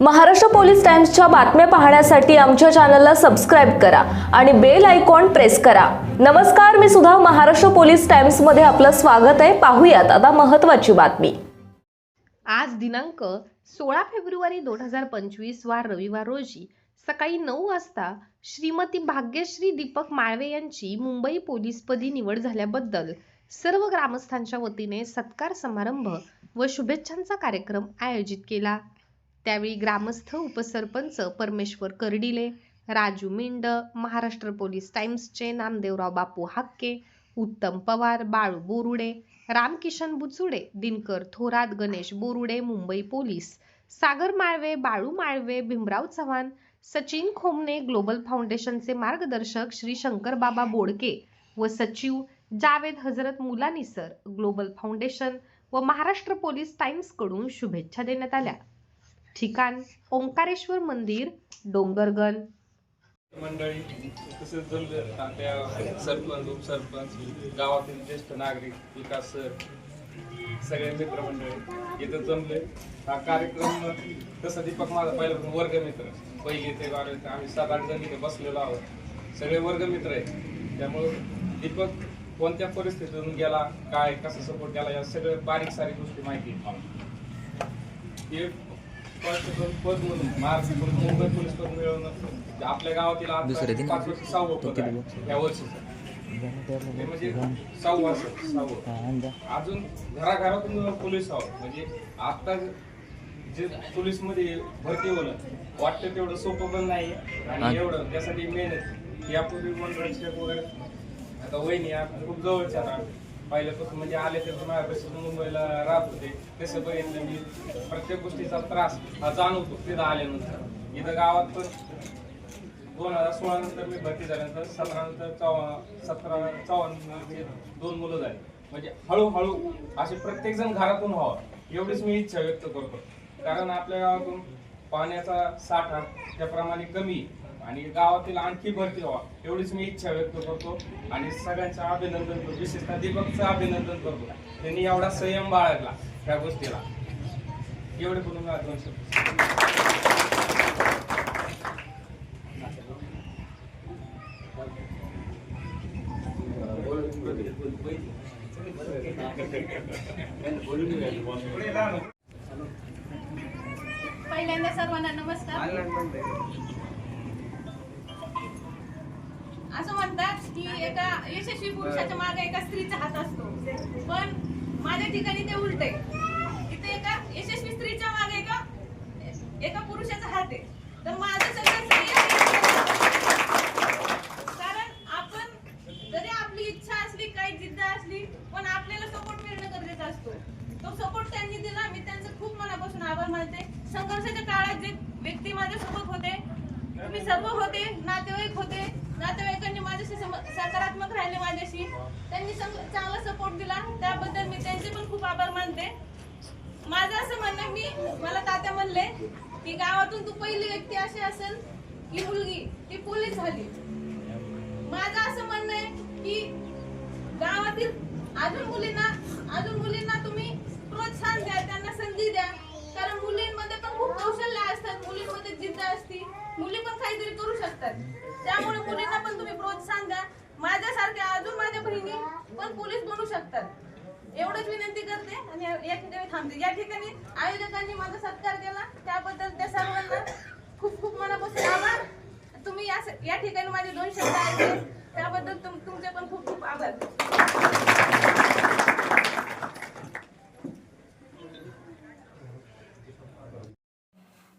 Maharashtra police टाइम्सच्या बातम्या पाहण्यासाठी आमच्या चॅनलला सबस्क्राईब करा आणि बेल आयकॉन प्रेस करा. नमस्कार मी सुद्धा महाराष्ट्र पोलीस टाइम्समध्ये आपलं स्वागत आहे. पाहूयात आता महत्त्वाची बातमी. आज दिनांक सोळा फेब्रुवारी दोन हजार पंचवीस वार रविवार रोजी सकाळी नऊ वाजता श्रीमती भाग्यश्री दीपक माळवे यांची मुंबई पोलीसपदी निवड झाल्याबद्दल सर्व ग्रामस्थांच्या वतीने सत्कार समारंभ व शुभेच्छांचा कार्यक्रम आयोजित केला. त्यावेळी ग्रामस्थ उपसरपंच परमेश्वर कर्डिले राजू मिंड महाराष्ट्र पोलीस टाइम्सचे नामदेवराव बापू हाक्के उत्तम पवार बाळू बोरुडे रामकिशन बुचुडे दिनकर थोरात गणेश बोरुडे मुंबई पोलीस सागर माळवे बाळू माळवे भीमराव चव्हाण सचिन खोमने ग्लोबल फाउंडेशनचे मार्गदर्शक श्री शंकरबाबा बोडके व सचिव Javed Hazrat Mulani sir global foundation व महाराष्ट्र पोलीस टाइम्सकडून शुभेच्छा देण्यात आल्या. ठिकाण ओंकारेश्वर मंदिर डोंगरगण. मंडळी तसेच जमले सरपंच उपसरपंच गावातील ज्येष्ठ नागरिक विकास सर सगळे मित्रमंडळी इथं जमले. हा कार्यक्रम तसा दीपक माझा पहिला वर्गमित्र. पहिले ते बारावीत आम्ही सात आठ जण इथे बसलेलो आहोत. सगळे वर्गमित्र आहेत. त्यामुळं दीपक कोणत्या परिस्थितीतून गेला काय कसा सपोर्ट केला या सगळ्या बारीक सारीक गोष्टी माहिती आहेत हे कॉन्स्टेबल पद म्हणून महाराष्ट्र पोलीस मुंबई पोलीस पद मिळवणं आपल्या गावातील आता पाच वर्ष सहावं पद आहे या वर्षीचं हे म्हणजे सहावं वर्ष सहावं. अजून घराघरातून पोलीस आहोत. म्हणजे आता जे पोलीसमध्ये भरती होणं वाटतं तेवढं सोपं पण नाही आणि एवढं त्यासाठी मेहनत. यापूर्वी मंडळ वगैरे आता वहिनी खूप जवळच्या ना पहिल्यापासून म्हणजे आले तर माझ्यापासून मुंबईला राहत होते. तसं बघितलं मी प्रत्येक गोष्टीचा त्रास हा जाणवतो तिथं आल्यानंतर. इथं गावात पण दोन हजार सोळा नंतर मी भरती झाल्यानंतर सतरा नंतर चव्हाण सतरा चव्हाण दोन मुलं झाली. म्हणजे हळूहळू असे प्रत्येक जण घरातून व्हावं एवढीच मी इच्छा व्यक्त करतो. कारण आपल्या गावातून पाण्याचा साठा त्याप्रमाणे कमी आणि गावातील आणखी भरती व्हावा एवढीच मी इच्छा व्यक्त करतो. आणि सगळ्यांचं अभिनंदन करतो विशेषतः दीपकचं अभिनंदन करतो. त्यांनी एवढा संयम बाळगला त्या गोष्टीला. एवढे बोलून मला दोन शब्द पहिल्यांदा सर्वांना नमस्कार. असं म्हणतात की एका यशस्वी पुरुषाच्या मागे एका स्त्रीचा हात असतो. पण माझ्या ठिकाणी ते उलट आहे इथे एका यशस्वी स्त्रीच्या मागे एका एका पुरुषाचा हात आहे. तर माझं सगळं. कारण आपण जरी आपली इच्छा असली काही जिद्द असली पण आपल्याला सपोर्ट मिळणं गरजेचं असतो. तो सपोर्ट त्यांनी दिला. मी त्यांचं खूप मनापासून आभार मानते. संघर्षाच्या काळात जे व्यक्ती माझ्यासोबत तुम्ही सर्व होते नातेवाईक होते नातेवाईकांनी माझ्याशी सम- सकारात्मक राहिले माझ्याशी. त्यांनी चांगला सपोर्ट दिला. त्याबद्दल मी त्यांचे पण खूप आभार मानते. माझं असं म्हणणं आहे, मी मला तात्या म्हणले की गावातून तू पहिली व्यक्ती अशी असेल की मुलगी ती पोलीस झाली. माझं असं म्हणणं आहे की गावातील अजून मुलींना अजून मुलींना तुम्ही प्रोत्साहन द्या त्यांना संधी द्या कारण मुलींमध्ये पण खूप कौशल्य असतात मुलींमध्ये जिद्द असती मुली पण काहीतरी करतात. त्यामुळे मुलींना पण तुम्ही प्रोत्साहन द्या माझ्यासारख्या अजून माझ्या बहिणी पण पोलीस बनू शकतात. एवढंच विनंती करते आणि या ठिकाणी थांबते. या ठिकाणी आयोजकांनी माझा सत्कार केला. त्याबद्दल त्या सर्वांना खूप खूप मनापासून आभार. तुम्ही या या ठिकाणी माझे दोन शब्द ऐकले. त्याबद्दल तुमचे पण खूप खूप आभार.